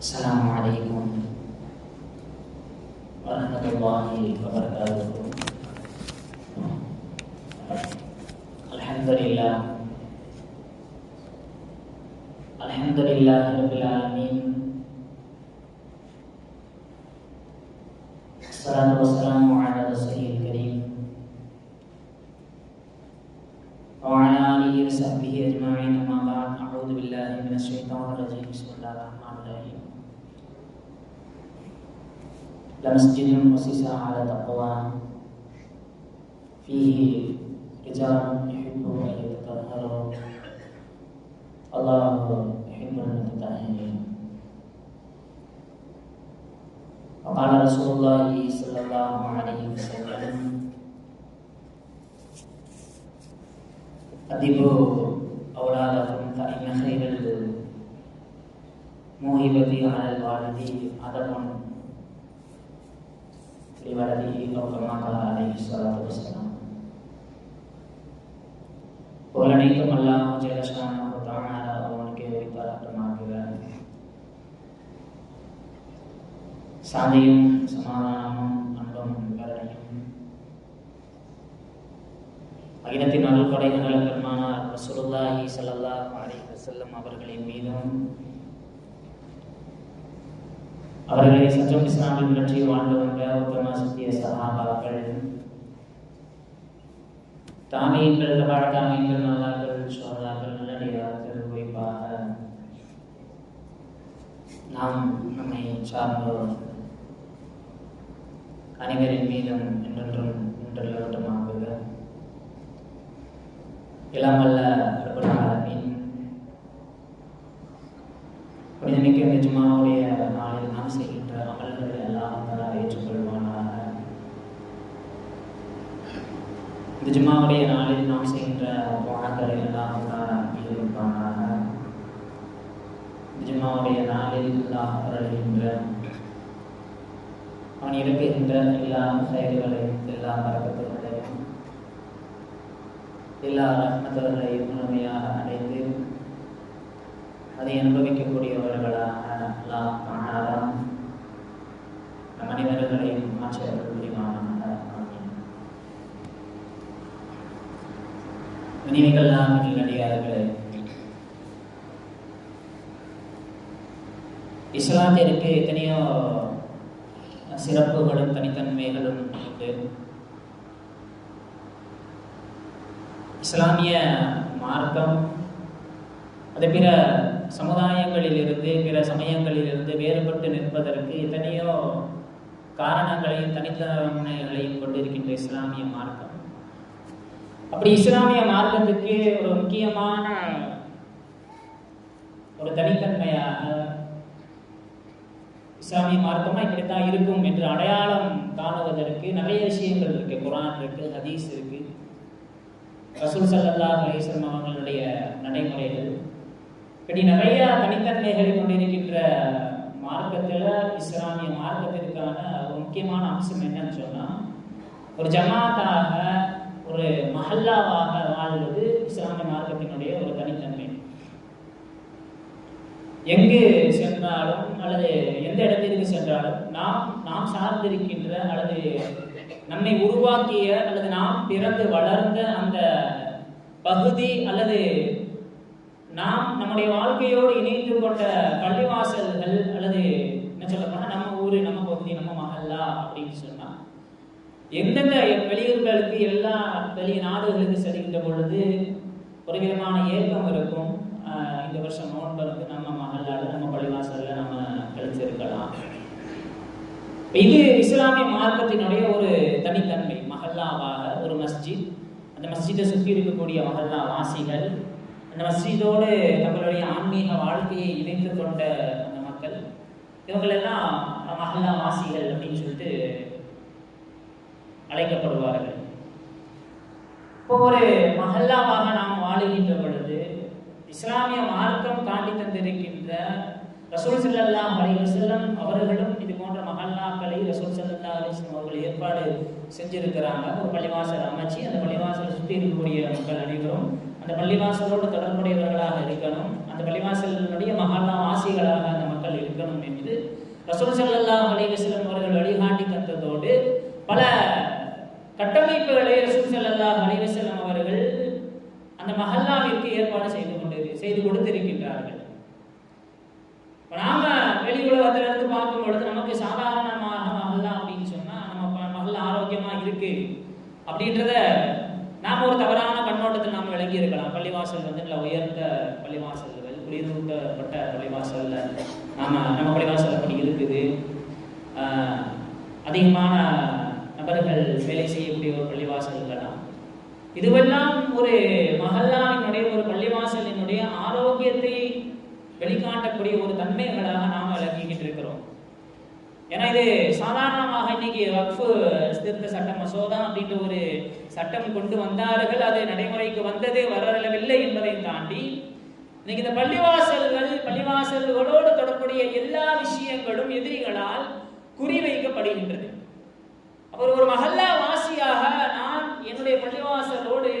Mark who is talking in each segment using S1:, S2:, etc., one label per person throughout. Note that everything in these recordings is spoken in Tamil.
S1: السلام عليكم ورحمة الله وبركاته الحمد لله الحمد لله رب العالمين الصلاة والسلام لمسجد أسس على تقوى. فيه رجال يحبون أن يتطهروا. الله يحب المتطهرين وقال رسول الله صلى الله عليه وسلم أدبوا أولادكم فإن خير الموهبة على الوالد أدب لولده أو كما قال عليه الصلاة والسلام புகழனைத்தும் அல்லாஹ் ஜெயலட்சுமி தானார அவனுக்கு வைத்தாரமாகிறார் சாந்தியும் சமாதானமும் அன்பும் கருணையும் அகிலத்தின் அருள்கொடைகள் பெருமானார் ரசூலுல்லாஹி ஸல்லல்லாஹு அலைஹி வஸல்லம் அவர்களின் மீதும் அவர்களை சற்றும் இஸ்லாமின் பற்றி வாழ்ந்து வந்த உத்தம சத்திய சகாபாக்கள். தாமியங்கள் தபாழ் தாமியங்கள் நல்லாக்கள் சோழாக்கள் நல்லடியார்கள் குறிப்பாக நாம் நம்மை சார்ந்தோர். அனைவரின் மீதும் என்றென்றும் நின்றல்லவட்டமாகுக இளமல்ல புனிதமிக்க நிஜமாவுடைய நாம் செய்கின்ற அமல்களை எல்லாம் தலா ஏற்றுக்கொள்வானாக. இந்த ஜுமாவுடைய நாளில் நாம் செய்கின்ற துவாக்களை எல்லாம் தலா ஈடுபடுவானாக இந்த ஜுமாவுடைய நாளில் எல்லாம் அருள்கின்ற அவன் இறக்குகின்ற எல்லா செயல்களையும் எல்லா பறக்கத்துகளையும் எல்லா ரத்னத்தவர்களையும் முழுமையாக அடைந்து அதை அனுபவிக்கக்கூடியவர்களாக அல்லாஹ் காணாதாம் மாற்றவர்கள் புரிவானாக ஆமீன் நினைவுகள்லாம் இஸ்லாத்திற்கு எத்தனையோ சிறப்புகளும் தனித்தன்மைகளும் உண்டு. இஸ்லாமிய மார்க்கம் அது பிற சமுதாயங்களிலிருந்து பிற சமயங்களிலிருந்து வேறுபட்டு நிற்பதற்கு எத்தனையோ காரணங்களையும் தனித்தன்மைகளையும் கொண்டிருக்கின்ற இஸ்லாமிய மார்க்கம். அப்படி இஸ்லாமிய மார்க்கத்துக்கு ஒரு முக்கியமான ஒரு தனித்தன்மையாக இஸ்லாமிய மார்க்கமா இப்படித்தான் இருக்கும் என்று அடையாளம் காணுவதற்கு நிறைய விஷயங்கள் இருக்கு. குரான் இருக்கு ஹதீஸ் இருக்கு. ரசூல் சல்லா அலிஸ்லம் அவர்களுடைய நடைமுறைகள். இப்படி நிறைய தனித்தன்மைகளை கொண்டிருக்கின்ற மார்க்கத்தில் இஸ்லாமிய மார்க்கத்திற்கான ஒரு முக்கியமான அம்சம் என்னன்னு சொன்னால் ஒரு ஜமாத்தாக ஒரு மஹல்லாவாக வாழ்வது இஸ்லாமிய மார்க்கத்தினுடைய ஒரு தனித்தன்மை. எங்கு சென்றாலும் அல்லது எந்த இடத்திற்கு சென்றாலும் நாம் நாம் சார்ந்திருக்கின்ற அல்லது நம்மை உருவாக்கிய அல்லது நாம் பிறந்து வளர்ந்த அந்த பகுதி அல்லது நாம் நம்முடைய வாழ்க்கையோடு இணைந்து கொண்ட பள்ளிவாசல்கள் அல்லது என்ன சொல்ல நம்ம ஊர் நம்ம பகுதி நம்ம மகல்லா அப்படின்னு சொன்னா எந்தெந்த வெளியூர்களுக்கு எல்லா வெளி நாடுகளுக்கு செல்கின்ற பொழுது ஒரு விதமான ஏக்கம் இருக்கும். இந்த வருஷம் நோன்பு வந்து நம்ம மகளால் நம்ம பள்ளிவாசல்ல நம்ம கழிச்சிருக்கலாம். இது இஸ்லாமிய மார்க்கத்தினுடைய ஒரு தனித்தன்மை மஹல்லாவாக ஒரு மஸ்ஜித். அந்த மஸ்ஜிதை சுற்றி இருக்கக்கூடிய மஹல்லா வாசிகள் அந்த மஸ்ஜிதோடு தங்களுடைய ஆன்மீக வாழ்க்கையை இணைத்து கொண்ட அந்த மக்கள் இவங்களெல்லாம் மஹல்லா வாசிகள் அப்படின்னு சொல்லிட்டு அழைக்கப்படுவார்கள். இப்போ ஒரு மஹல்லாவாக நாம் வாழுகின்ற பொழுது இஸ்லாமிய மார்க்கம் காட்டி தந்திருக்கின்ற ரசூல் சல்லல்லாஹ் அலைஹி வஸல்லம் அவர்களும் இது போன்ற மஹல்லாக்களை ரசூல் சல்லல்லாஹ் அலிஸ்லம் அவர்கள் ஏற்பாடு செஞ்சிருக்கிறாங்க. ஒரு பள்ளிவாசல் அமைச்சு அந்த பள்ளிவாசலை சுற்றி இருக்கக்கூடிய மக்கள் அனைவரும் அந்த பள்ளிவாசலோடு தொடர்புடையவர்களாக இருக்கணும். அந்த பள்ளிவாசலினுடைய மஹல்லா ஆசிகளாக அந்த மக்கள் இருக்கணும் என்று ரசூல் ஸல்லல்லாஹு அலைஹி அவர்கள் வழிகாட்டி தந்ததோடு பல கட்டமைப்புகளை ரசூல் ஸல்லல்லாஹு அலைஹி அவர்கள் அந்த மஹல்லாவிற்கு ஏற்பாடு செய்து கொண்டு செய்து கொடுத்திருக்கின்றார்கள். இப்போ நாம வெளி உலகத்திலிருந்து பார்க்கும் பொழுது நமக்கு சாதாரணமாக மஹல்லா அப்படின்னு சொன்னா நம்ம ப- மஹல்லா ஆரோக்கியமா இருக்கு அப்படின்றத நாம் ஒரு தவறான கண்ணோட்டத்தில் நாம் விளங்கி இருக்கலாம் பள்ளிவாசல் வந்து நல்ல உயர்ந்த பள்ளிவாசல்கள் குளிரூட்டப்பட்ட பள்ளிவாசல்ல நாம நம்ம பள்ளிவாசல் அப்படி இருக்குது. அதிகமான நபர்கள் வேலை செய்யக்கூடிய ஒரு பள்ளிவாசல்களாம் இதுவெல்லாம் ஒரு மகல்லாவினுடைய ஒரு பள்ளிவாசலினுடைய ஆரோக்கியத்தை வெளிக்காட்டக்கூடிய ஒரு தன்மைகளாக நாம் விளங்கிக்கிட்டு இருக்கிறோம். ஏன்னா இது சாதாரணமாக இன்னைக்கு வக்ஃபு திருத்த சட்ட மசோதா அப்படின்ற ஒரு சட்டம் கொண்டு வந்தார்கள். அது நடைமுறைக்கு வந்தது வரவில்லை என்பதை தாண்டி இன்னைக்கு இந்த பள்ளிவாசல்கள் பள்ளிவாசல்களோடு தொடர்புடைய எல்லா விஷயங்களும் எதிரிகளால் குறிவைக்கப்படுகின்றது. அவர் ஒரு மகல்லா வாசியாக நான் என்னுடைய பள்ளிவாசலோடு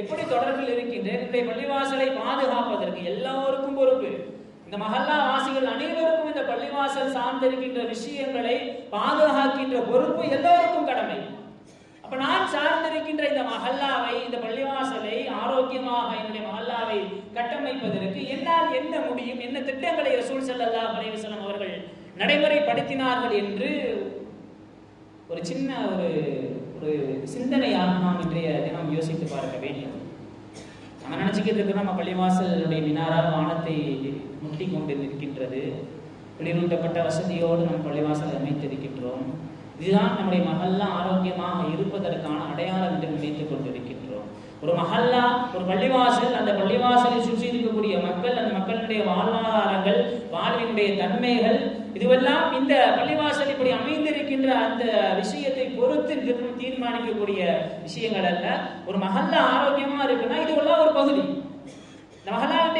S1: எப்படி தொடர்பில் இருக்கின்றேன்? என்னுடைய பள்ளிவாசலை பாதுகாப்பதற்கு எல்லோருக்கும் பொறுப்பு. இந்த மஹல்லா வாசிகள் அனைவருக்கும் இந்த பள்ளிவாசல் சார்ந்திருக்கின்ற விஷயங்களை பாதுகாக்கின்ற பொறுப்பு எல்லோருக்கும் கடமை. அப்ப நான் சார்ந்திருக்கின்ற இந்த மஹல்லாவை இந்த பள்ளிவாசலை ஆரோக்கியமாக என்னுடைய மஹல்லாவை கட்டமைப்பதற்கு என்னால் என்ன முடியும் என்ன திட்டங்களை ரசூல் செல்லல்லா அலைஹி அவர்கள் நடைமுறைப்படுத்தினார்கள் என்று ஒரு சின்ன ஒரு ஒரு சிந்தனையாக நாம் இன்றைய தினம் யோசித்து பார்க்க வேண்டும். நம்ம நினைச்சுக்கிட்டு இருக்கிறோம் நம்ம பள்ளிவாசலுடைய மினாரா வானத்தை முட்டி கொண்டு நிற்கின்றது. குளிரூட்டப்பட்ட வசதியோடு நம் பள்ளிவாசலை அமைத்திருக்கின்றோம். இதுதான் நம்முடைய மஹல்லா ஆரோக்கியமாக இருப்பதற்கான அடையாளம் என்று நினைத்துக் கொண்டிருக்கின்றோம். ஒரு மஹல்லா ஒரு பள்ளிவாசல் அந்த பள்ளிவாசலை சுற்றி இருக்கக்கூடிய மக்கள் அந்த மக்களுடைய வாழ்வாதாரங்கள் வாழ்வினுடைய தன்மைகள் இதுவெல்லாம் இந்த பள்ளிவாசல் இப்படி அமைந்திருக்கின்ற அந்த விஷயத்தை பொறுத்து தீர்மானிக்கக்கூடிய விஷயங்கள் அல்ல. ஒரு மகல்ல ஆரோக்கியமா இருக்குன்னா இதுவெல்லாம் ஒரு பகுதி. இந்த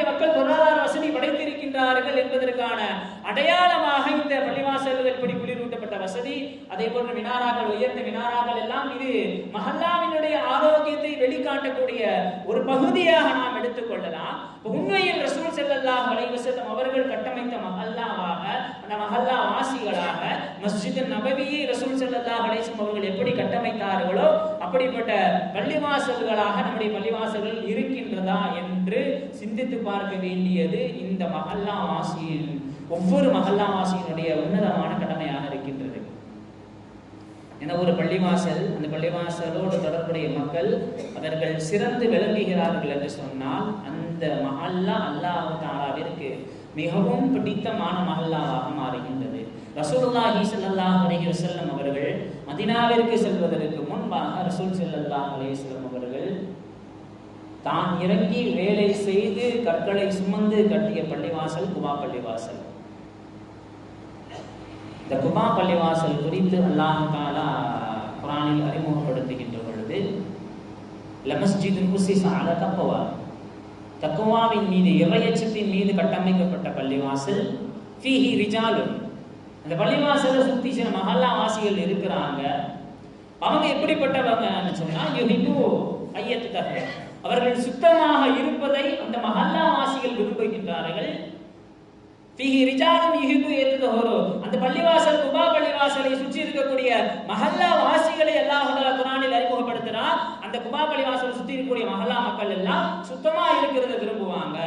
S1: மக்கள் பொருளாதார வசதி படைத்திருக்கின்றார்கள் என்பதற்கான அடையாளமாக இந்த பள்ளிவாசல்கள் இப்படி குளிரூட்டப்பட்ட வசதி அதே போன்ற மினாராக்கள் உயர்ந்த மினாராக்கள் எல்லாம் இது மஹல்லாவினுடைய ஆரோக்கியத்தை வெளிக்காட்டக்கூடிய ஒரு பகுதியாக நாம் எடுத்துக்கொள்ளலாம் உண்மையில் ரசூல் செல்லல்லா அலைஹி வஸல்லம் அவர்கள் கட்டமைத்த மஹல்லாவாக அந்த மஹல்லா வாசிகளாக மஸ்ஜித் நபவியை ரசூல் செல்லல்லா அலைஹி அவர்கள் எப்படி கட்டமைத்தார்களோ அப்படிப்பட்ட பள்ளிவாசல்களாக நம்முடைய பள்ளிவாசல்கள் இருக்கின்றதா என்று சிந்தித்து பார்க்க வேண்டியது இந்த மஹல்லா வாசியின் ஒவ்வொரு மஹல்லா வாசியினுடைய உன்னதமான கடமையாக இருக்கின்றது. என ஒரு பள்ளிவாசல் அந்த பள்ளிவாசலோடு தொடர்புடைய மக்கள் அவர்கள் சிறந்து விளங்குகிறார்கள் என்று சொன்னால் அந்த மஹல்லா அல்லாஹ் தாலாவிற்கு மிகவும் பிடித்தமான மகல்லாவாக மாறுகின்றது. ரசூலுல்லாஹி ஸல்லல்லாஹு அலஹி வசல்லம் அவர்கள் மதினாவிற்கு செல்வதற்கு முன்பாக ரசூல் ஸல்லல்லாஹு அலைஹி வஸல்லம் அவர்கள் தான் இறங்கி வேலை செய்து கற்களை சுமந்து கட்டிய பள்ளிவாசல் குபா பள்ளிவாசல். இந்த குபா பள்ளிவாசல் குறித்து அல்லாஹ் தாலா குரானில் அறிமுகப்படுத்துகின்ற பொழுது லமஸ்ஜிதுன் குசிஸ் அல தப்பவா தக்குவாவின் மீது இறையச்சத்தின் மீது கட்டமைக்கப்பட்ட பள்ளிவாசல். ஃபீஹி ரிஜாலு அந்த பள்ளிவாசலை சுற்றி சில மஹல்லா வாசிகள் இருக்கிறாங்க. அவங்க எப்படிப்பட்டவங்கன்னு சொன்னா யுஹிபு ஐயத்து தகவல் அவர்கள் சுத்தமாக இருப்பதை அந்த மஹல்லா வாசிகள் விரும்புகின்றார்கள். ஃபீஹி ரிஜாலும் யுஹிபு ஏத்துதஹரு அந்த பள்ளிவாசல் குபா பள்ளிவாசலை சுற்றி இருக்கக்கூடிய மஹல்லா வாசிகளை எல்லா தஆலா குர்ஆனில் அறிமுகப்படுத்துறார் அந்த குபா பள்ளிவாசலை சுற்றி இருக்கக்கூடிய மஹல்லா மக்கள் எல்லாம் சுத்தமா இருக்கிறத விரும்புவாங்க.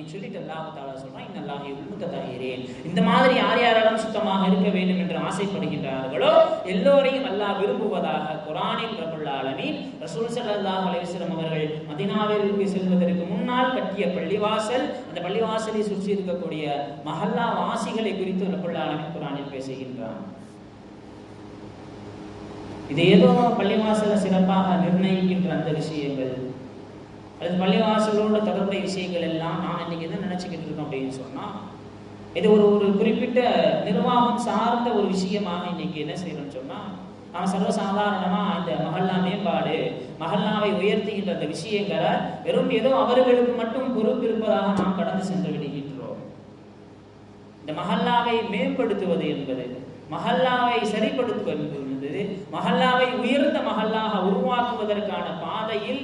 S1: அப்படின்னு சொல்லிட்டு அல்லாஹ் தாலா சொல்றான் இன்னல்லாஹ் முத்ததஹீரீன் இந்த மாதிரி யார் யாரெல்லாம் சுத்தமாக இருக்க வேண்டும் என்று ஆசைப்படுகின்றார்களோ எல்லோரையும் அல்லாஹ் விரும்புவதாக குரானில் ரப்பல் ஆலமீன் ரசூல் சல்லாஹ் அலைஹி அவர்கள் மதீனாவிற்கு செல்வதற்கு முன்னால் கட்டிய பள்ளிவாசல் அந்த பள்ளிவாசலை சுற்றி இருக்கக்கூடிய மஹல்லா வாசிகளை குறித்து ரப்பல் ஆலமீன் குரானில் பேசுகின்றான். இது ஏதோ பள்ளிவாசலை சிறப்பாக நிர்ணயிக்கின்ற அந்த விஷயங்கள். அல்லது பள்ளிவாசலோட தொடர்புடைய விஷயங்கள் எல்லாம் நான் இன்னைக்கு என்ன நினைச்சுக்கிட்டு இருக்கோம் அப்படின்னு சொன்னா இது ஒரு ஒரு குறிப்பிட்ட நிர்வாகம் சார்ந்த ஒரு விஷயமாக இன்னைக்கு என்ன செய்யணும்னு சொன்னா நாம் சர்வசாதாரணமாக இந்த மஹல்லா மேம்பாடு மஹல்லாவை உயர்த்துகின்ற அந்த விஷயங்களை வெறும் ஏதோ அவர்களுக்கு மட்டும் பொறுப்பு இருப்பதாக நாம் கடந்து சென்று விடுகின்றோம். இந்த மஹல்லாவை மேம்படுத்துவது என்பது மஹல்லாவை சரிப்படுத்துவது என்பது மஹல்லாவை உயர்ந்த மகல்லாக உருவாக்குவதற்கான பாதையில்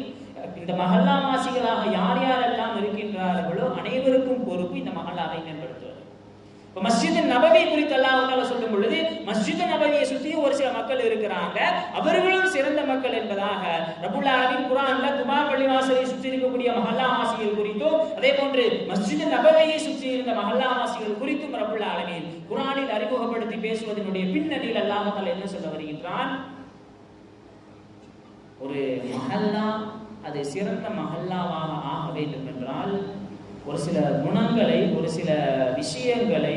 S1: இந்த மஹல்லாவாசிகளாக யார் யாரெல்லாம் இருக்கின்றார்களோ அனைவருக்கும் பொறுப்பு இந்த மகல்லாவை மேம்படுத்துவது. இப்ப மஸ்ஜித் நபவி குறித்து அல்லாஹ் சொல்லும் பொழுது மஸ்ஜித் நபவியை சுத்தி ஒரு சில மக்கள் இருக்கிறாங்க. அவர்களும் சிறந்த மக்கள் என்பதாக ரபுல்லாவின் குரான்ல குர்ஆன்ல பள்ளிவாசலை சுற்றி இருக்கக்கூடிய மஹல்லா வாசிகள் குறித்தும் அதே போன்று மஸ்ஜித் நபவியை சுற்றி இருந்த மஹல்லா வாசிகள் குறித்தும் ரபுல்லா அளவில் குரானில் அறிமுகப்படுத்தி பேசுவதனுடைய பின்னணியில் அல்லாஹ் என்ன சொல்ல வருகின்றான்? ஒரு மஹல்லா அது சிறந்த மஹல்லாவாக ஆக வேண்டும் என்றால் ஒரு சில குணங்களை ஒரு சில விஷயங்களை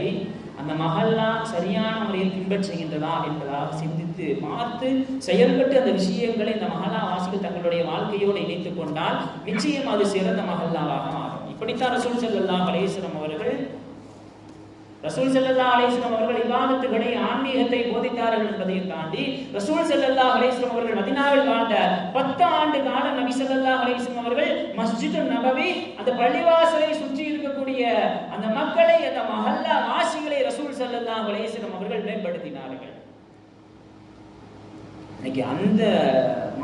S1: அந்த மஹல்லா சரியான முறையில் பின்பற்றுகின்றதா என்பதாக சிந்தித்து பார்த்து செயல்பட்டு அந்த விஷயங்களை இந்த மஹல்லா வாசிகள் தங்களுடைய வாழ்க்கையோடு இணைத்துக் கொண்டால் நிச்சயம் அது சிறந்த மஹல்லாவாக மாறும். இப்படித்தான் ரசூல் செல்லல்லா அலைஹி அவர்கள் ரசூல் செல்லல்லா அலைஹி அவர்கள் இபாதத்துகளை ஆன்மீகத்தை போதித்தார்கள் என்பதையும் தாண்டி ரசூல் செல்லல்லா அலைஹி அவர்கள் மதினாவில் வாழ்ந்த 10 ஆண்டு காலம் நபி செல்லல்லா அலைஹி அவர்கள் மஸ்ஜித் நபவி அந்த பள்ளிவாசலை சுற்றி இருக்கக்கூடிய அந்த மக்களை அந்த மஹல்லா வாசிகளை ரசூல் செல்லல்லா அலைஹி அவர்கள் மேம்படுத்தினார்கள். இன்னைக்கு அந்த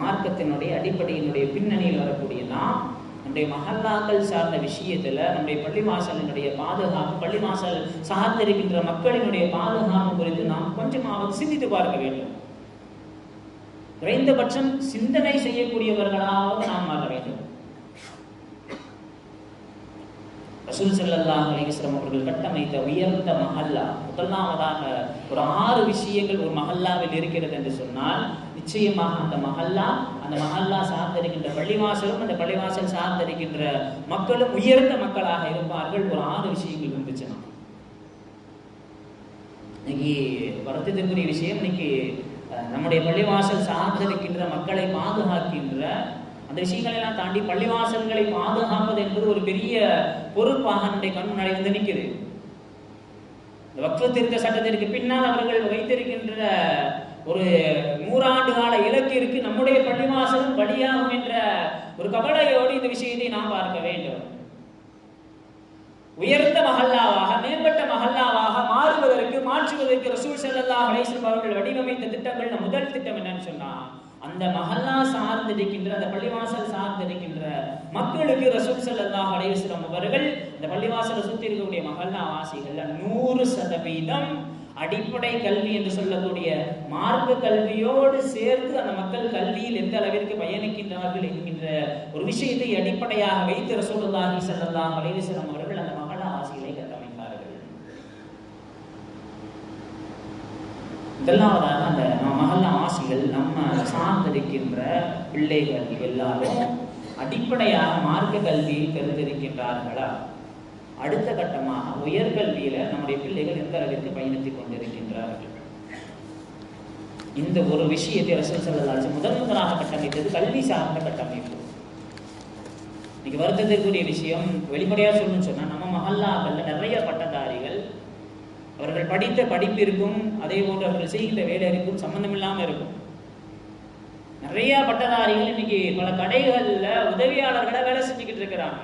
S1: மார்க்கத்தினுடைய அடிப்படையினுடைய பின்னணியில் வரக்கூடிய நாம் நம்முடைய மஹல்லாக்கள் சார்ந்த விஷயத்துல நம்முடைய பள்ளிவாசலினுடைய பாதுகாப்பு பள்ளிவாசல் சார்ந்திருக்கின்ற மக்களினுடைய பாதுகாப்பு குறித்து நாம் கொஞ்சமாவது சிந்தித்து பார்க்க வேண்டும். குறைந்தபட்சம் சிந்தனை செய்யக்கூடியவர்களாவது நாம் மாற வேண்டும். ரசூல் செல்லல்லாஹ் அலைஹி அவர்கள் கட்டமைத்த உயர்ந்த மஹல்லா முதலாவதாக ஒரு ஆறு விஷயங்கள் ஒரு மஹல்லாவில் இருக்கிறது என்று சொன்னால் நிச்சயமாக அந்த மஹல்லா அந்த மஹல்லா சார்ந்திருக்கின்ற பள்ளிவாசலும் அந்த பள்ளிவாசல் சார்ந்திருக்கின்ற மக்களும் உயர்ந்த மக்களாக இருப்பார்கள். ஒரு ஆறு விஷயங்கள் இருந்துச்சுன்னா இன்னைக்கு வருத்தத்துக்குரிய விஷயம் இன்னைக்கு அஹ், நம்முடைய பள்ளிவாசல் சார்ந்திருக்கின்ற மக்களை பாதுகாக்கின்ற அந்த விஷயங்களை எல்லாம் தாண்டி பள்ளிவாசல்களை பாதுகாப்பது என்பது ஒரு பெரிய பொறுப்பாக நம்முடைய கண் முன்னாடி வந்து நிற்கிறது இந்த வக்ஃபு திருத்த சட்டத்திற்கு பின்னால் அவர்கள் வைத்திருக்கின்ற ஒரு நூறாண்டு கால இலக்கிற்கு நம்முடைய பள்ளிவாசலும் பலியாகும் என்ற ஒரு கவலையோடு இந்த விஷயத்தை நாம் பார்க்க வேண்டும். உயர்ந்த மகல்லாவாக மேம்பட்ட மகல்லாவாக மாறுவதற்கு மாற்றுவதற்கு ரசூல் செல்லல்லா அலைஹி அவர்கள் வடிவமைத்த திட்டங்கள்ல முதல் திட்டம் என்னன்னு சொன்னா அந்த மஹல்லா சார்ந்திருக்கின்ற அந்த பள்ளிவாசல் சார்ந்திருக்கின்ற மக்களுக்கு ரசூல் செல்லல்லா அலைஹி அவர்கள் இந்த பள்ளிவாசலை சுற்றி இருக்கக்கூடிய மகல்லா வாசிகள் நூறு சதவீதம் அடிப்படை கல்வி என்று சொல்லக்கூடிய மார்க்க கல்வியோடு சேர்த்து அந்த மக்கள் கல்வியில் எந்த அளவிற்கு பயணிக்கின்றார்கள் என்கின்ற ஒரு விஷயத்தை அடிப்படையாக வைத்து ரசூலுல்லாஹி ஸல்லல்லாஹு அலைஹி வஸல்லம் அவர்கள் அந்த மகளா ஆசிகளை கட்டமைத்தார்கள் முதலாவதாக அந்த நம்ம மகளா ஆசிகள் நம்ம சார்ந்திருக்கின்ற பிள்ளைகள் எல்லாரும் அடிப்படையாக மார்க்க கல்வியை தெரிந்திருக்கின்றார்களா அடுத்த கட்டமாக உயர்கல்வியில நம்முடைய பிள்ளைகள் எந்த அளவிற்கு பயணித்துக் கொண்டிருக்கின்றார்கள்? இந்த ஒரு விஷயத்தை ரசூல் செல்லலாச்சு முதன் முதலாக கட்டமைத்தது கல்வி சார்ந்த கட்டமைப்பு. இன்னைக்கு வருத்தத்திற்குரிய விஷயம் வெளிப்படையா சொல்லணும்னு சொன்னா நம்ம மஹல்லாக்கள்ல நிறைய பட்டதாரிகள் அவர்கள் படித்த படிப்பிற்கும் அதே போன்று அவர்கள் செய்கின்ற வேலைக்கும் சம்பந்தம் இல்லாம இருக்கும். நிறைய பட்டதாரிகள் இன்னைக்கு பல கடைகள்ல உதவியாளர்களை வேலை செஞ்சுக்கிட்டு இருக்கிறாங்க.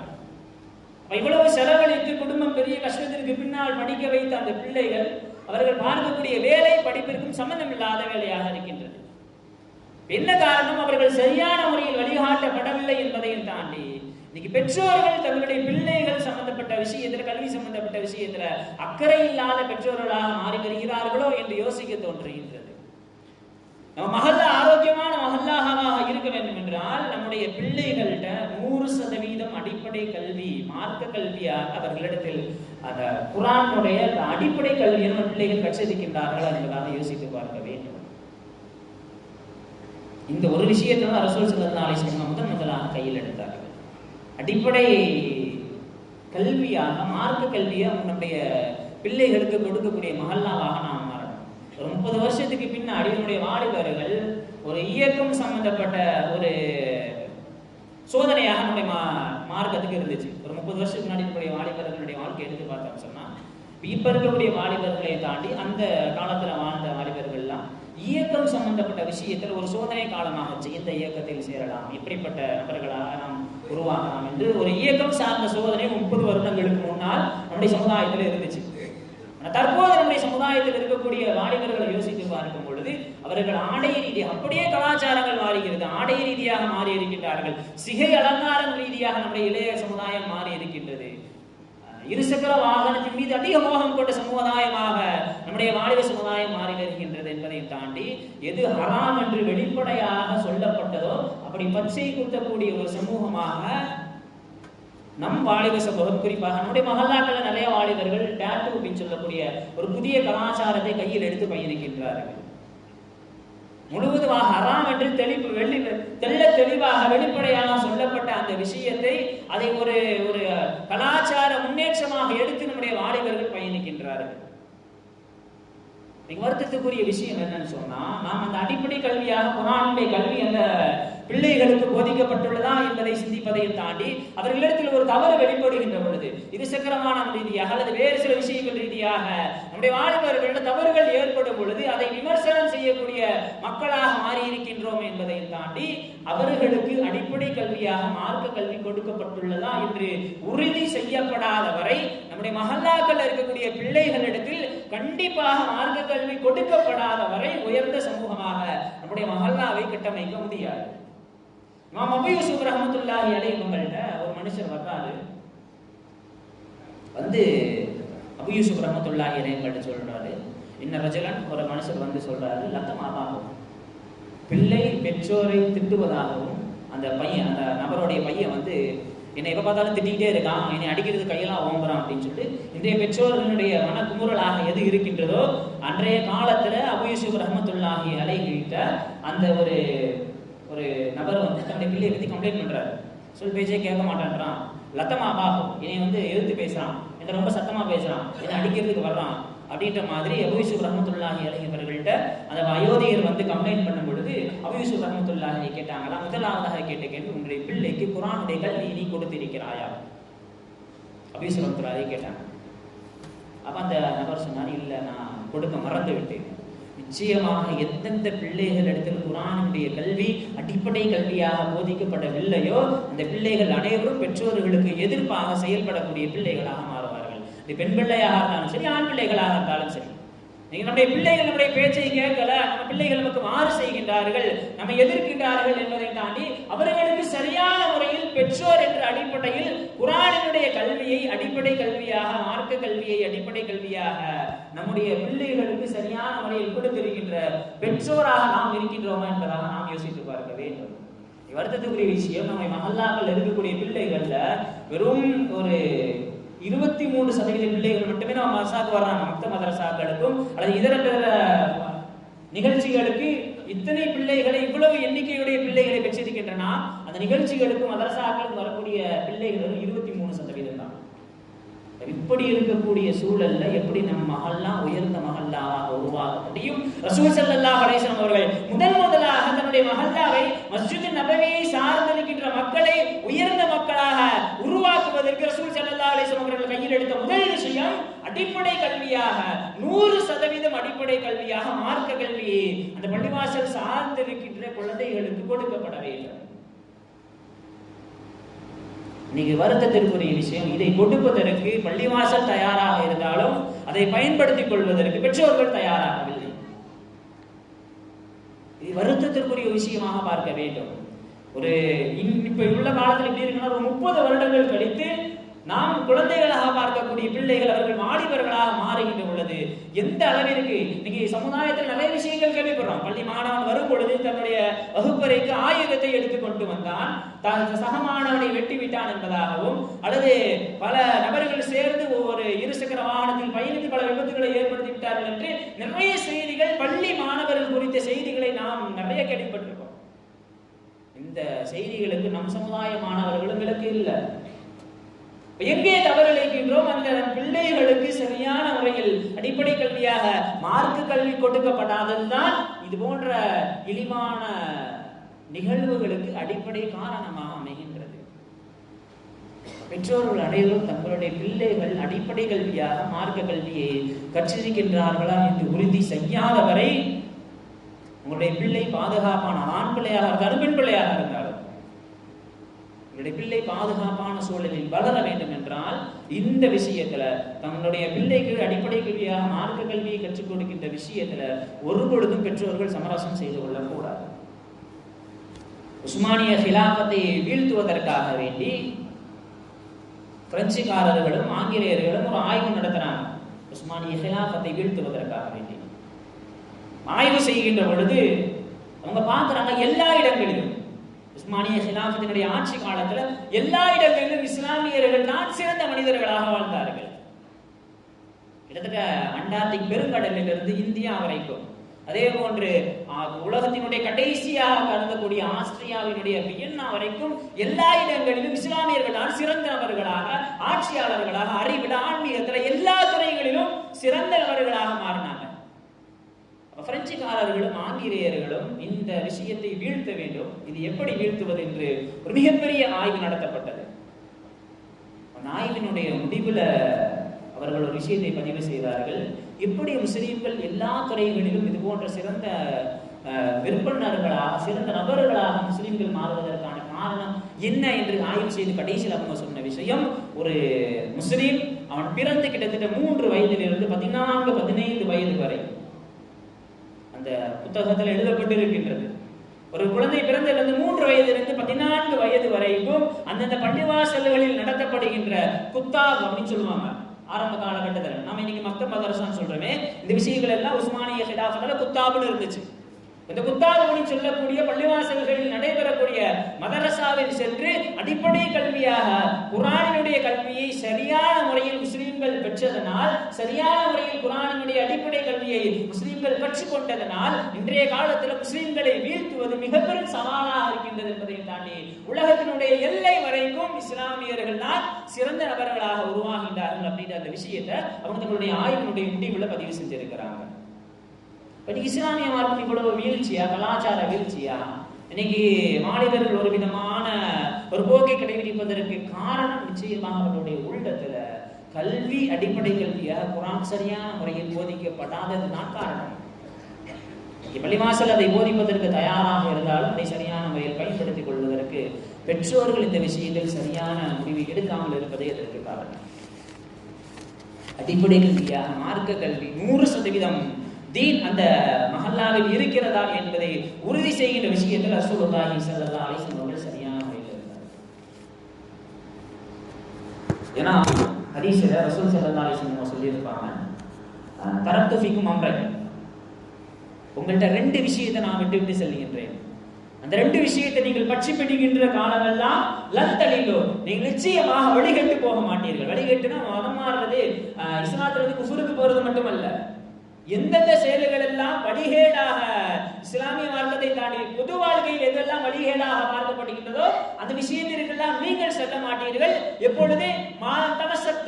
S1: இவ்வளவு செலவழித்து குடும்பம் பெரிய கஷ்டத்திற்கு பின்னால் படிக்க வைத்த அந்த பிள்ளைகள் அவர்கள் பார்க்கக்கூடிய வேலை படிப்பிற்கும் சம்பந்தம் இல்லாத வேலையாக இருக்கின்றது. என்ன காரணம்? அவர்கள் சரியான முறையில் வழிகாட்டப்படவில்லை என்பதையும் தாண்டி இன்னைக்கு பெற்றோர்கள் தங்களுடைய பிள்ளைகள் சம்பந்தப்பட்ட விஷயத்துல கல்வி சம்பந்தப்பட்ட விஷயத்துல அக்கறை இல்லாத பெற்றோர்களாக மாறி வருகிறார்களோ என்று யோசிக்க தோன்றுகின்றது. நம்ம மகல்ல ஆரோக்கியமான மகல்லாக இருக்க நம்முடைய பிள்ளைகள்கிட்ட நூறு சதவீதம் அடிப்படை கல்வி மார்க்க கல்வியாக அவர்களிடத்தில் அந்த குரானுடைய அடிப்படை கல்வியை நம்ம பிள்ளைகள் கற்றறிக்கின்றார்கள் என்பதாக யோசித்து பார்க்க வேண்டும். இந்த ஒரு விஷயத்தை தான் ரசூல் ஸல்லல்லாஹு அலைஹி முதன் முதலாக கையில் எடுத்தார்கள். அடிப்படை கல்வியாக மார்க்க கல்வியை நம்முடைய பிள்ளைகளுக்கு கொடுக்கக்கூடிய மகல்லாவாக நாம் மாறணும். ஒரு முப்பது வருஷத்துக்கு பின்னாடி என்னுடைய வாலிபர்கள் ஒரு இயக்கம் சம்பந்தப்பட்ட ஒரு சோதனையாக நம்முடைய மா மார்க்கத்துக்கு இருந்துச்சு. ஒரு முப்பது வருஷத்துக்கு முன்னாடி நம்முடைய வாலிபர்களுடைய வாழ்க்கை எடுத்து பார்த்தோம் சொன்னா இப்போ இருக்கக்கூடிய வாலிபர்களை தாண்டி அந்த காலத்துல வாழ்ந்த வாலிபர்கள்லாம் இயக்கம் சம்பந்தப்பட்ட விஷயத்தில் ஒரு சோதனை காலமாகச்சு இந்த இயக்கத்தில் சேரலாம். இப்படிப்பட்ட நபர்களாக நாம் உருவாகலாம் என்று ஒரு இயக்கம் சார்ந்த சோதனை முப்பது வருடங்களுக்கு முன்னால் நம்முடைய சமுதாயத்தில் இருந்துச்சு. தற்போது நம்முடைய சமுதாயத்தில் இருக்கக்கூடிய வாலிபர்கள் அவர்கள் ஆடை ரீதியாக அப்படியே கலாச்சாரங்கள் மாறுகிறது ஆடை ரீதியாக மாறி இருக்கின்றார்கள் சிகை அலங்காரம் ரீதியாக நம்முடைய இளைய சமுதாயம் மாறி இருக்கின்றது இருசக்கர வாகனத்தின் மீது அதிக மோகம் கொண்ட சமுதாயமாக நம்முடைய வாலிப சமுதாயம் மாறி வருகின்றது என்பதை தாண்டி எது ஹராம் என்று வெளிப்படையாக சொல்லப்பட்டதோ அப்படி பச்சை குத்தக்கூடிய ஒரு சமூகமாக நம் வாலிப சமூகம் குறிப்பாக நம்முடைய மகளாக்கள் நிறைய வாலிபர்கள் டேட்டு அப்படின்னு சொல்லக்கூடிய ஒரு புதிய கலாச்சாரத்தை கையில் எடுத்து பயணிக்கின்றார்கள் முழுவதுமாக ஹராம் என்று தெளிவு வெளி தெள்ள தெளிவாக வெளிப்படையாக சொல்லப்பட்ட அந்த விஷயத்தை அதை ஒரு ஒரு கலாச்சார முன்னேற்றமாக எடுத்து நம்முடைய வாலிபர்கள் பயணிக்கின்றார்கள். வருத்தத்துக்குரிய விஷயம் என்னன்னு சொன்னா நாம் அந்த அடிப்படை கல்வியாக குரானுடைய கல்வி அந்த பிள்ளைகளுக்கு போதிக்கப்பட்டுள்ளதா என்பதை சிந்திப்பதையும் தாண்டி அவர்களிடத்தில் ஒரு தவறு வெளிப்படுகின்ற பொழுது இது சக்கரமான ரீதியாக அல்லது வேறு சில விஷயங்கள் ரீதியாக நம்முடைய வாழ்வர்களிடம் தவறுகள் ஏற்படும் பொழுது அதை விமர்சனம் செய்யக்கூடிய மக்களாக மாறி இருக்கின்றோம் என்பதையும் தாண்டி அவர்களுக்கு அடிப்படை கல்வியாக மார்க்க கல்வி கொடுக்கப்பட்டுள்ளதா என்று உறுதி செய்யப்படாத வரை நம்முடைய மகல்லாக்கள் இருக்கக்கூடிய பிள்ளைகளிடத்தில் கண்டிப்பாக மார்க்க கல்வி கொடுக்கப்படாத வரை உயர்ந்த சமூகமாக நம்முடைய மஹல்லாவை கட்டமைக்க முடியாது. இமாம் அபு யூசுப் ரஹமத்துல்லாஹி அலை இவங்கள்ட்ட ஒரு மனுஷர் வர்றாரு. வந்து அபு யூசுப் ரஹமத்துல்லாஹி அலை இவங்கள்ட்ட சொல்றாரு. இன்ன ரஜலன் ஒரு மனுஷர் வந்து சொல்றாரு லத்தமாதாகும் பிள்ளை பெற்றோரை திட்டுவதாகவும் அந்த பையன் அந்த நபருடைய பையன் வந்து என்னை எப்போ பார்த்தாலும் திட்டிகிட்டே இருக்கான் என்னை அடிக்கிறது கையெல்லாம் ஓம்புறான் அப்படின்னு சொல்லிட்டு இன்றைய பெற்றோர்களுடைய மனக்குமுறலாக எது இருக்கின்றதோ அன்றைய காலத்தில் அபு யூசுப் ரஹமத்துல்லாஹி அலைகிட்ட அந்த ஒரு ஒரு நபர் வந்து தன்னுடைய பிள்ளையை பத்தி கம்ப்ளைண்ட் பண்ணுறாரு சொல் பேச்சே கேட்க மாட்டேன்றான். லத்தமா பாகும் என்னை வந்து எழுத்து பேசுகிறான் என்னை ரொம்ப சத்தமாக பேசுகிறான் என்னை அடிக்கிறதுக்கு வர்றான். அப்படின்ற மாதிரி அபுயூசுப் ரஹமத்துல்லாஹி அலைஹி அந்த அயோத்தியர் வந்து கம்ப்ளைண்ட் பண்ணும் பொழுது அபுயூசுப் ரஹமத்துல்லாஹி கேட்டாங்களா? முதலாவதாக கேட்ட கேள்வி உங்களுடைய பிள்ளைக்கு குரானுடைய கல்வி நீ கொடுத்திருக்கிறாயா? அபுயூசுப் ரஹமத்துல்லாஹி கேட்டாங்க. அப்போ அந்த நபர் சொன்னார் இல்லை நான் கொடுக்க மறந்து விட்டேன் நிச்சயமாக எந்தெந்த பிள்ளைகள் இடத்தில் குரானுடைய கல்வி அடிப்படை கல்வியாக போதிக்கப்படவில்லையோ அந்த பிள்ளைகள் அனைவரும் பெற்றோர்களுக்கு எதிர்ப்பாக செயல்படக்கூடிய பிள்ளைகளாக மாறுவார்கள். இது பெண் பிள்ளையாக இருந்தாலும் சரி ஆண் பிள்ளைகளாக இருந்தாலும் சரி. நம்முடைய பிள்ளைகள் நம்முடைய பேச்சை கேட்கல நம்ம பிள்ளைகள் நமக்கு மாறு செய்கின்றார்கள் நம்ம எதிர்க்கின்றார்கள் என்பதை தாண்டி அவர்களுக்கு சரியான முறையில் பெற்றோர் என்ற அடிப்படையில் குரானினுடைய கல்வியை அடிப்படை கல்வியாக மார்க்க கல்வியை அடிப்படை கல்வியாக நம்முடைய பிள்ளைகளுக்கு சரியான முறையில் கொடுத்திருக்கின்ற பெற்றோராக நாம் இருக்கின்றோமா என்பதாக நாம் யோசித்து பார்க்க வேண்டும். வருத்தத்துக்குரிய விஷயம். நம்மை மஹல்லாக்கள் இருக்கக்கூடிய பிள்ளைகள்ல வெறும் ஒரு இருபத்தி மூணு சதவீத பிள்ளைகள் மட்டுமே நம்ம மதரசாக்கு வர்றாங்க. மத்த மதரசாக்களுக்கும் அல்லது இதர பிற நிகழ்ச்சிகளுக்கு இத்தனை பிள்ளைகளை இவ்வளவு எண்ணிக்கையுடைய பிள்ளைகளை பெற்றிருக்கின்றன. அந்த நிகழ்ச்சிகளுக்கும் மதரசாக்களுக்கும் வரக்கூடிய பிள்ளைகள் இருபத்தி மூணு சதவீதம் தான் இப்படி இருக்கக்கூடிய சூழல்ல எப்படி நம் மகள்லாம் உயர்ந்த மகல்லாவாக உருவாக முடியும் ரசூல் ஸல்லல்லாஹு அவர்கள் முதன் முதலாக தன்னுடைய மகல்லாவை மஸ்ஜித் நபவியை சார்ந்திருக்கின்ற மக்களை உயர்ந்த மக்களாக உருவாக்குவதற்கு ரசூல் ஸல்லல்லாஹு அலைஹி அவர்கள் கையில் எடுத்த முதல் விஷயம் அடிப்படை கல்வியாக நூறு சதவீதம் அடிப்படை கல்வியாக மார்க்க கல்வி அந்த பள்ளிவாசல் சார்ந்திருக்கின்ற குழந்தைகளுக்கு கொடுக்கப்பட வேண்டும் இன்னைக்கு வருத்தத்திற்குரிய விஷயம். இதை கொடுப்பதற்கு பள்ளிவாசல் தயாராக இருந்தாலும் அதை பயன்படுத்திக் கொள்வதற்கு பெற்றோர்கள் தயாராகவில்லை. இது வருத்தத்திற்குரிய விஷயமாக பார்க்க வேண்டும். ஒரு இன்- இப்ப உள்ள காலத்தில் எப்படி இருக்குன்னா ஒரு முப்பது வருடங்கள் கழித்து நாம் குழந்தைகளாக பார்க்கக்கூடிய பிள்ளைகள் அவர்கள் மாணவர்களாக மாறுகின்ற உள்ளது எந்த அளவிற்கு இன்னைக்கு சமுதாயத்தில் நிறைய விஷயங்கள் கேள்விப்படுறோம். பள்ளி மாணவன் வரும் பொழுது தன்னுடைய வகுப்பறைக்கு ஆயுதத்தை எடுத்து கொண்டு வந்தான். தான் சக மாணவனை வெட்டி விட்டான் என்பதாகவும் அல்லது பல நபர்கள் சேர்ந்து ஒவ்வொரு இருசக்கர வாகனத்தில் பயணித்து பல விபத்துகளை ஏற்படுத்தி விட்டார்கள் என்று நிறைய செய்திகள் பள்ளி மாணவர்கள் குறித்த செய்திகளை நாம் நிறைய கேள்விப்பட்டிருக்கோம். இந்த செய்திகளுக்கு நம் சமுதாய மாணவர்களும் விளக்கு இல்லை. எங்கே தவறிழைக்கின்றோம் அந்த பிள்ளைகளுக்கு சரியான முறையில் அடிப்படை கல்வியாக மார்க்க கல்வி கொடுக்கப்படாததுதான் இது போன்ற இழிவான நிகழ்வுகளுக்கு அடிப்படை காரணமாக அமைகின்றது. பெற்றோர்கள் அனைவரும் தங்களுடைய பிள்ளைகள் அடிப்படை கல்வியாக மார்க்க கல்வியை கற்றிருக்கின்றார்களா என்று உறுதி செய்யாத வரை உங்களுடைய பிள்ளை பாதுகாப்பான ஆண் பிள்ளையாக இருந்தாலும் பெண் பிள்ளையாக இருந்தாலும் உங்களுடைய பிள்ளை பாதுகாப்பான சூழலில் வளர வேண்டும் என்றால் இந்த விஷயத்துல தங்களுடைய பிள்ளைக்கு அடிப்படை கல்வியாக மார்க்க கல்வியை கற்றுக் கொடுக்கின்ற விஷயத்துல ஒரு பொழுதும் பெற்றோர்கள் சமரசம் செய்து கொள்ளக்கூடாது. உஸ்மானிய ஹிலாபத்தை வீழ்த்துவதற்காக வேண்டி பிரெஞ்சுக்காரர்களும் ஆங்கிலேயர்களும் ஒரு ஆய்வு நடத்துறாங்க. உஸ்மானிய ஹிலாபத்தை வீழ்த்துவதற்காக வேண்டி. ஆய்வு செய்கின்ற பொழுது அவங்க பார்க்குறாங்க எல்லா இடங்களிலும் உஸ்மானிய ஹிலாஃபத்தினுடைய ஆட்சி காலத்துல எல்லா இடங்களிலும் இஸ்லாமியர்கள் தான் சிறந்த மனிதர்களாக வாழ்ந்தார்கள். கிட்டத்தட்ட அண்டார்டிக் பெருங்கடலிலிருந்து இந்தியா வரைக்கும். அதே போன்று உலகத்தினுடைய கடைசியாக கருதக்கூடிய ஆஸ்திரியாவினுடைய வியன்னா வரைக்கும் எல்லா இடங்களிலும் இஸ்லாமியர்கள் தான் சிறந்த நபர்களாக ஆட்சியாளர்களாக அறிவில ஆன்மீகத்துல எல்லா துறைகளிலும் சிறந்த நபர்களாக மாறினாங்க. பிரெஞ்சுக்காரர்களும் ஆங்கிலேயர்களும் இந்த விஷயத்தை வீழ்த்த வேண்டும். இது எப்படி வீழ்த்துவது என்று ஒரு மிகப்பெரிய ஆய்வு நடத்தப்பட்டது. ஆய்வினுடைய முடிவுல அவர்கள் ஒரு விஷயத்தை பதிவு செய்தார்கள். எப்படி முஸ்லீம்கள் எல்லா துறைகளிலும் இது போன்ற சிறந்த அஹ், விற்பனர்களாக சிறந்த நபர்களாக முஸ்லீம்கள் மாறுவதற்கான காரணம் என்ன என்று ஆய்வு செய்து கடைசியில் அவங்க சொன்ன விஷயம் ஒரு முஸ்லீம் அவன் பிறந்து கிட்டத்தட்ட மூன்று வயதிலிருந்து பதினான்கு பதினைந்து வயது வரை அந்த புத்தகத்தில் எழுதப்பட்டிருக்கின்றது. ஒரு குழந்தை பிறந்திலிருந்து மூன்று வயதிலிருந்து பதினான்கு வயது வரைக்கும் அந்தந்த பள்ளிவாசல்களில் நடத்தப்படுகின்ற குத்தாப் அப்படின்னு சொல்லுவாங்க. ஆரம்ப காலகட்டத்தில். நாம இன்னைக்கு மத்த மதரசான்னு சொல்றோமே இந்த விஷயங்கள் எல்லாம் உஸ்மானிய ஹிடாஃபத்தில் குத்தாப்னு இருந்துச்சு. இந்த குத்தாபுன்னு சொல்லக்கூடிய பள்ளிவாசல்களில் நடைபெறக்கூடிய மதரசாவில் சென்று அடிப்படை கல்வியாக குரானினுடைய கல்வியை சரியான முறையில் முஸ்லீம் முஸ்லிம்கள் பெற்றதனால் சரியான முறையில் குரானினுடைய அடிப்படை கல்வியை முஸ்லிம்கள் கற்றுக்கொண்டதனால் இன்றைய காலத்தில் முஸ்லிம்களை வீழ்த்துவது மிக பெரும் சவாலாக இருக்கின்றது என்பதை தாண்டி உலகத்தினுடைய எல்லை வரைக்கும் இஸ்லாமியர்கள் தான் சிறந்த நபர்களாக உருவாகின்றார்கள் அப்படின்ற அந்த விஷயத்தை அவங்க தங்களுடைய ஆய்வினுடைய முடிவுல பதிவு செஞ்சிருக்கிறாங்க. இஸ்லாமிய மார்க்கம் இவ்வளவு வீழ்ச்சியா கலாச்சார வீழ்ச்சியா? இன்னைக்கு மாநிலர்கள் ஒரு விதமான ஒரு போக்கை கடைபிடிப்பதற்கு காரணம் நிச்சயமாக அவர்களுடைய உள்ளத்துல கல்வி அடிப்படை கல்வியாக குரான் சரியான முறையில் போதிக்கப்படாதது தான் காரணம். பள்ளிவாசல் அதை போதிப்பதற்கு தயாராக இருந்தாலும் அதை சரியான முறையில் பயன்படுத்திக் கொள்வதற்கு பெற்றோர்கள் இந்த விஷயத்தில் சரியான முடிவு எடுக்காமல் இருப்பதே இதற்கு காரணம். அடிப்படை கல்வியாக மார்க்க கல்வி நூறு சதவீதம் தீன் அந்த மஹல்லாவில் இருக்கிறதா என்பதை உறுதி செய்கின்ற விஷயத்தில் ரசூலுல்லாஹி ஸல்லல்லாஹு அலைஹி அவர்கள் சரியான முறையில் இருந்தார் ஏன்னா ஹதீஸ்ல ரசூல் ஸல்லல்லாஹு சொல்லியிருப்பாங்க அஹ், தரத்து ஃபிக்கும் அம்ரன் ரெண்டு விஷயத்தை நான் விட்டு விட்டு செல்கின்றேன் அந்த ரெண்டு விஷயத்தை நீங்கள் பற்றி பிடிக்கின்ற காலமெல்லாம் லந்தலிலோ நீங்கள் நிச்சயமாக வழிகட்டு போக மாட்டீர்கள். வழிகட்டுனா மதம் மாறுறது ஆஹ், இஸ்லாத்துல இருந்து குஃபுருக்கு போறது மட்டுமல்ல. எந்தெந்த செயல்கள் எல்லாம் வழிகேடாக இஸ்லாமிய மார்க்கத்தை தாண்டி பொது வாழ்க்கையில் எதெல்லாம் வழிகேடாக பார்க்கப்படுகின்றதோ அந்த விஷயத்திற்கெல்லாம் நீங்கள் செல்ல மாட்டீர்கள். எப்பொழுது? மாதம் தமசத்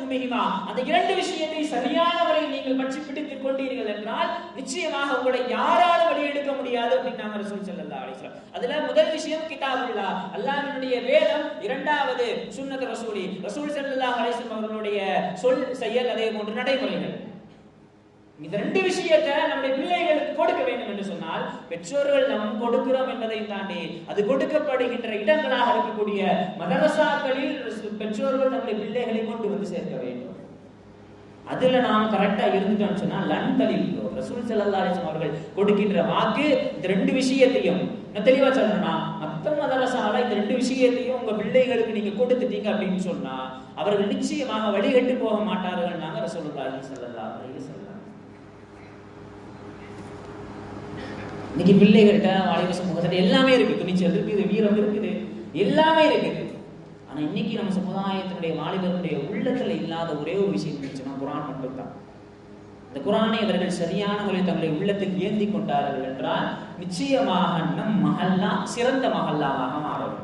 S1: அந்த இரண்டு விஷயத்தை சரியான முறையில் நீங்கள் பற்றி பிடித்துக் கொண்டீர்கள் என்றால் நிச்சயமாக உங்களை யாராலும் வழியெடுக்க முடியாது அப்படின்னு நாம ரசூல் செல்லல்லா அலிஸ்லாம் அதுல முதல் விஷயம் கிதாபுல்லா. அல்லாஹினுடைய வேதம் இரண்டாவது சுன்னத் ரசூலி. ரசூல் செல்லல்லா அலிஸ்லாம் அவர்களுடைய சொல் செயல் அதே போன்று நடைமுறைகள். இந்த ரெண்டு விஷயத்தை நம்முடைய பிள்ளைகளுக்கு கொடுக்க வேண்டும் என்று சொன்னால் பெற்றோர்கள் நாம் கொடுக்கிறோம் என்பதை தாண்டி அது கொடுக்கப்படுகின்ற இடங்களாக இருக்கக்கூடிய மதரசாக்களில் பெற்றோர்கள் நம்முடைய பிள்ளைகளை கொண்டு வந்து சேர்க்க வேண்டும். அதுல நாம் கரெக்டா இருந்துட்டோம்னு சொன்னா லண்டலில் ரசூல் ஸல்லல்லாஹு அவர்கள் கொடுக்கின்ற வாக்கு இந்த ரெண்டு விஷயத்தையும் நான் தெளிவா சொல்லணும்னா மத்த மதரசால இந்த ரெண்டு விஷயத்தையும் உங்க பிள்ளைகளுக்கு நீங்க கொடுத்துட்டீங்க அப்படின்னு சொன்னா அவர்கள் நிச்சயமாக வழிகட்டு போக மாட்டார்கள் நாங்க ரசூல் ஸல்லல்லாஹு அலைஹி வஸல்லம் இன்னைக்கு பிள்ளைகள்கிட்ட வாலிப சமூகத்துல எல்லாமே இருக்குது துணிச்சல் இருக்குது வீரம் இருக்குது. எல்லாமே இருக்குது ஆனா இன்னைக்கு நம்ம சமுதாயத்தினுடைய வாலிபர்களுடைய உள்ளத்துல இல்லாத ஒரே ஒரு விஷயம் இருந்துச்சுன்னா குரான் மட்டும் தான். இந்த குரானை இவர்கள் சரியான முறையில் தங்களுடைய உள்ளத்தில் ஏந்தி கொண்டார்கள் என்றால் நிச்சயமாக நம் மஹல்லா சிறந்த மஹல்லாவாக மாறும்.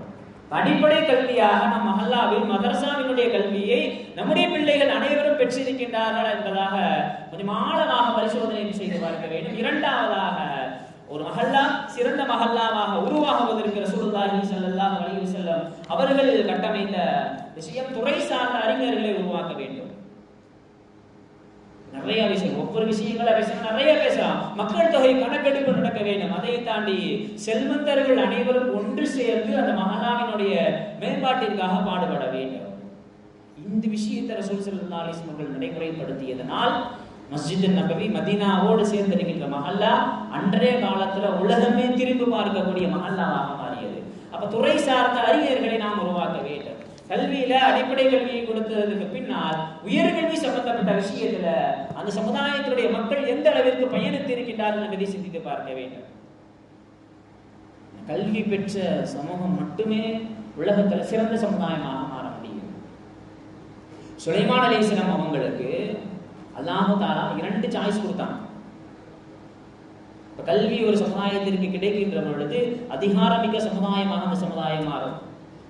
S1: அடிப்படை கல்வியாக நம் மஹல்லாவில் மதரசாவினுடைய கல்வியை நம்முடைய பிள்ளைகள் அனைவரும் பெற்றிருக்கின்றார்கள் என்பதாக கொஞ்சம் ஆழமாக பரிசோதனை செய்து பார்க்க வேண்டும். இரண்டாவதாக ஒரு மஹல்லா சிறந்த மஹல்லாவாக உருவாகுவதற்கு ரசூலுல்லாஹி ஸல்லல்லாஹு அலைஹி வஸல்லம் அவர்கள் கட்டமைத்த விஷயம் துறை சார்ந்த அறிஞர்களை உருவாக்க வேண்டும். நிறைய விஷயம் ஒவ்வொரு விஷயங்களை பேசணும் நிறைய பேசலாம். மக்கள் தொகை கணக்கெடுப்பு நடக்க வேண்டும். அதை தாண்டி செல்வந்தர்கள் அனைவரும் ஒன்று சேர்ந்து அந்த மகளாவினுடைய மேம்பாட்டிற்காக பாடுபட வேண்டும். இந்த விஷயத்தை ரசூல் ஸல்லல்லாஹு மக்கள் நடைமுறைப்படுத்தியதனால் மஸ்ஜித் நபவி மதீனாவோடு சேர்ந்திருக்கின்ற மஹல்லா அன்றைய காலத்துல உலகமே திரும்பி பார்க்கக்கூடிய மஹல்லாவாக மாறியது. அப்ப துறை சார்ந்த அறிஞர்களை நாம் உருவாக்க வேண்டும். கல்வியில அடிப்படை கல்வியை கொடுத்ததுக்கு பின்னால் உயர்கல்வி சம்பந்தப்பட்ட விஷயத்துல அந்த சமுதாயத்தினுடைய மக்கள் எந்த அளவிற்கு பயணித்து இருக்கின்றார்கள் என்பதை சிந்தித்து பார்க்க வேண்டும். கல்வி பெற்ற சமூகம் மட்டுமே உலகத்துல சிறந்த சமுதாயமாக மாற முடியும். சுலைமான் அலிஸ்லாம் அவங்களுக்கு அல்லாஹு தாலா இரண்டு சாய்ஸ் கொடுத்தாங்க இப்ப கல்வி ஒரு சமுதாயத்திற்கு கிடைக்கின்ற பொழுது அதிகாரமிக்க சமுதாயமாக அந்த சமுதாயம் மாறும்.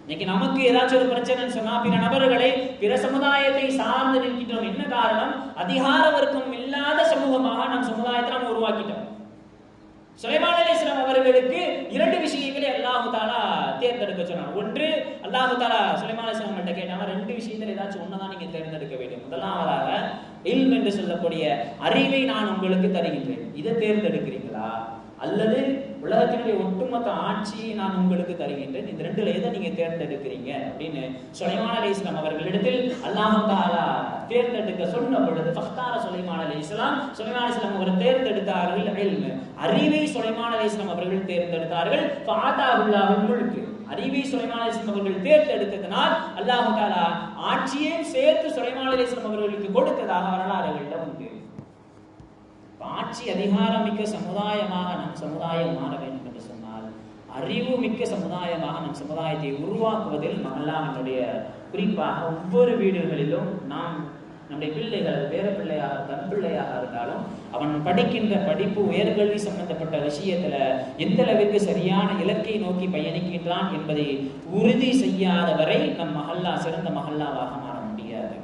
S1: இன்னைக்கு நமக்கு ஏதாச்சும் ஒரு பிரச்சனைன்னு சொன்னா பிற நபர்களை பிற சமுதாயத்தை சார்ந்து நிற்கின்றோம். என்ன காரணம்? அதிகார வர்க்கம் இல்லாத சமூகமாக நம் சமுதாயத்தை நாம் உருவாக்கிட்டோம். சுலைமான் அலிஸ்லாம் அவர்களுக்கு இரண்டு விஷயங்களை அல்லாஹு தாலா தேர்ந்தெடுக்க சொன்னார் ஒன்று அல்லாஹு தாலா சுலைமான் அலிஸ்லாம் கிட்ட கேட்டாங்க ரெண்டு விஷயத்துல ஏதாச்சும் ஒன்னதான் நீங்க தேர்ந்தெடுக்க வேண்டும். முதலாவதாக இல்ம் என்று சொல்லக்கூடிய அறிவை நான் உங்களுக்கு தருகின்றேன். இதை தேர்ந்தெடுக்கிறீங்களா அல்லது உலகத்தினுடைய ஒட்டுமொத்த ஆட்சியை நான் உங்களுக்கு தருகின்றேன். இந்த ரெண்டுல எதை நீங்க தேர்ந்தெடுக்கிறீங்க? அப்படின்னு சுலைமான் அலி இஸ்லாம் அவர்களிடத்தில் அல்லாஹு தேர்ந்தெடுக்க சொன்ன பொழுது ஃபஸ்தார சுலைமான் அலி இஸ்லாம் சுலைமான் அலி இஸ்லாம் அவர் தேர்ந்தெடுத்தார்கள் அறிவை சுலைமான் அலி இஸ்லாம் அவர்கள் தேர்ந்தெடுத்தார்கள். பாதா உள்ளாவின் முழுக்கு அறிவை சுலைமான் அலி அவர்கள் தேர்ந்தெடுத்ததனால் அல்லாஹு தாலா ஆட்சியையும் சேர்த்து சுலைமான் அலி அவர்களுக்கு கொடுத்ததாக வரலாறுகளிடம் உண்டு. ஆட்சி அதிகாரம் மிக்க சமுதாயமாக நம் சமுதாயம் மாற வேண்டும் என்று சொன்னால் அறிவு மிக்க சமுதாயமாக நம் சமுதாயத்தை உருவாக்குவதில் மகல்லாமனுடைய குறிப்பாக ஒவ்வொரு வீடுகளிலும் நாம் நம்முடைய பிள்ளைகள் பேர பிள்ளையாக தன் பிள்ளையாக இருந்தாலும் அவன் படிக்கின்ற படிப்பு உயர்கல்வி சம்பந்தப்பட்ட விஷயத்துல எந்த அளவுக்கு சரியான இலக்கை நோக்கி பயணிக்கின்றான் என்பதை உறுதி செய்யாத வரை நம் மகல்லா சிறந்த மகல்லாவாக மாற முடியாது.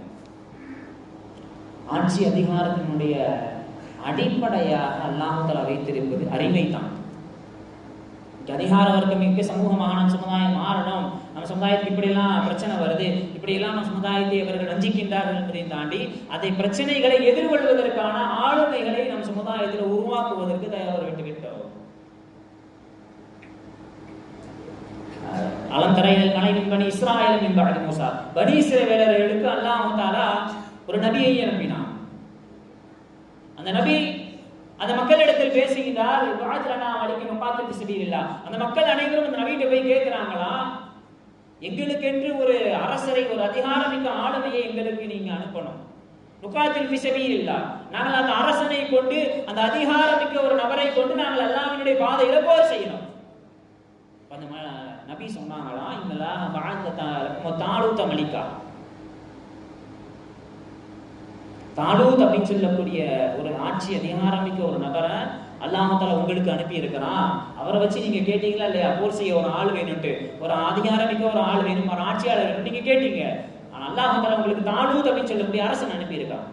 S1: ஆட்சி அதிகாரத்தினுடைய அடிப்படையாக அல்லாஹால வைத்திருப்பது அறிவை தான் அதிகார வர்க்கம் மிக்க சமூகமாக நம் சமுதாயம் மாறணும். நம்ம சமுதாயத்துக்கு இப்படியெல்லாம் பிரச்சனை வருது. இப்படியெல்லாம் நம்ம சமுதாயத்தை அவர்கள் வஞ்சிக்கின்றார்கள் என்பதையும் தாண்டி அதை பிரச்சனைகளை எதிர்கொள்வதற்கான ஆளுமைகளை நம் சமுதாயத்தில் உருவாக்குவதற்கு தயார் விட்டு விட்டோம் அலந்தரையில் மலைவின் பணி இஸ்ராயல் மின்படி மூசா. பனி இஸ்ரவேலர்களுக்கு அல்லாஹ் தாலா ஒரு நபியை அனுப்பினான். அந்த நபி அந்த மக்களிடத்தில் பேசுகிறார் வாழ்த்துலனா வலிக்கணும் பார்த்துட்டு சிபியில்லா அந்த மக்கள் அனைவரும் அந்த நபிகிட்ட போய் கேட்கிறாங்களா? எங்களுக்கென்று ஒரு அரசரை ஒரு அதிகாரமிக்க ஆளுமையை எங்களுக்கு நீங்க அனுப்பணும். நுக்காத்தில் பிசபியில் இல்லா நாங்கள் அந்த அரசனை கொண்டு அந்த அதிகாரமிக்க ஒரு நபரை கொண்டு நாங்கள் அல்லாஹ்வினுடைய பாதையில போர் செய்யணும். அந்த நபி சொன்னாங்களா இங்கெல்லாம் வாழ்ந்த தாழுத்த மலிக்கா. தாலூத் அப்படின்னு சொல்லக்கூடிய ஒரு ஆட்சி அதிகாரமிக்க ஒரு நபரை அல்லாமத்தால உங்களுக்கு அனுப்பி இருக்கிறான் அவரை வச்சு நீங்க கேட்டீங்களா இல்லையா? போர் செய்ய ஒரு ஆள் வேணும்ட்டு. ஒரு அதிகாரமிக்க ஒரு ஆள் வேணும். ஒரு ஆட்சியாளர் வேணும் நீங்க கேட்டீங்க. ஆனா அல்லாமத்தால உங்களுக்கு தாலூத் அப்படின்னு சொல்லக்கூடிய அரசன் அனுப்பியிருக்கான்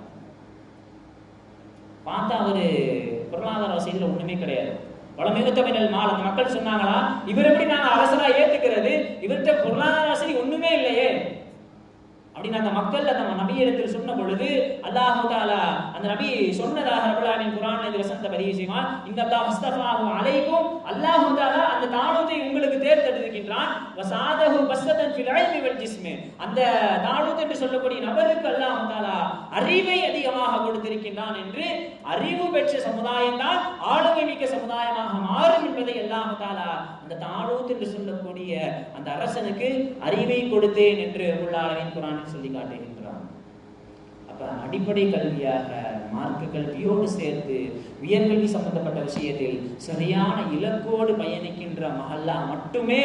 S1: பார்த்தா அவரு பொருளாதார வசதியில ஒண்ணுமே கிடையாது. வளமிகுத்தமிழல் மால் அந்த மக்கள் சொன்னாங்களா இவர் எப்படி நாங்க அரசரா ஏத்துக்கிறது? இவர்கிட்ட பொருளாதார வசதி ஒண்ணுமே இல்லையே. அப்படின்னு அந்த மக்கள் அந்த நபி இடத்தில் சொன்ன பொழுது அல்லாஹு தாலா அந்த நபி சொன்னதாக ரபுல்லாமின் குரான் இந்த வசந்த பதிவு செய்வான். இந்த அல்லா முஸ்தஃபாஹு அலைக்கும். அல்லாஹு தாலா அந்த தானூத்தை உங்களுக்கு தேர்ந்தெடுக்கின்றான். வசாதஹு பஸ்தன் ஃபில் இல்மி வல் ஜிஸ்மி. அந்த தானூத் என்று சொல்லக்கூடிய நபருக்கு அல்லாஹு தாலா அறிவை அதிகமாக கொடுத்திருக்கின்றான் என்று அறிவு பெற்ற சமுதாயம் தான் ஆளுமை மிக்க சமுதாயமாக மாறும் என்பதை அல்லாஹு தாலா அந்த தானூத் என்று சொல்லக்கூடிய அந்த அரசனுக்கு அறிவை கொடுத்தேன் என்று உள்ளாளவின் குரான் சொல்லி காட்டுகின்றான் அப்ப அடிப்படை கல்வியாக மார்க்க கல்வியோடு சேர்த்து உயர்கல்வி சம்பந்தப்பட்ட விஷயத்தில் சரியான இலக்கோடு பயணிக்கின்ற மஹல்லா மட்டுமே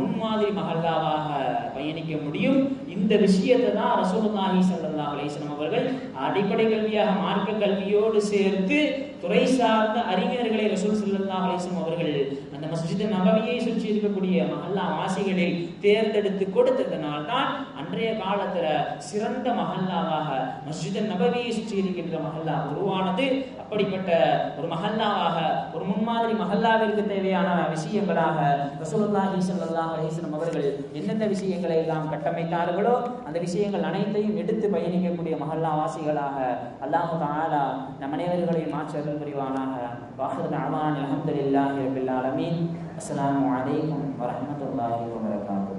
S1: முன்மாதிரி மஹல்லாவாக பயணிக்க முடியும். இந்த விஷயத்தை தான் ரசூல் ஸல்லல்லாஹு அலைஹி வஸல்லம் அவர்கள் அடிப்படை கல்வியாக மார்க்க கல்வியோடு சேர்த்து துறை சார்ந்த அறிஞர்களை ரசூல் ஸல்லல்லாஹு அலைஹி அவர்கள் அந்த மஸ்ஜித் நபவியை சுற்றி இருக்கக்கூடிய மஹல்லா வாசிகளில் தேர்ந்தெடுத்து கொடுத்ததனால் தான் அன்றைய காலத்துல சிறந்த மஹல்லாவாக மஸ்ஜித் நபவியை சுற்றி இருக்கின்ற மஹல்லா உருவானது. அப்படிப்பட்ட ஒரு மஹல்லாவாக ஒரு முன்மாதிரி மஹல்லாவிற்கு தேவையான விஷயங்களாக ரசூலுல்லாஹி ஸல்லல்லாஹு அலைஹி அவர்கள் எந்தெந்த விஷயங்களை எல்லாம் கட்டமைத்தார்களோ அந்த விஷயங்கள் அனைத்தையும் எடுத்து பயன் மஹல்லா வாசிகளாக அல்லாஹு தாலா நம் அனைவர்களை மாற்றர்கள் புரிவானாக. வாஹிர் அமான் அல்ஹம்துலில்லாஹி ரபில் ஆலமீன். அஸ்லாம் வலைக்கம் வரமத்துல்லாஹி வரகாத்து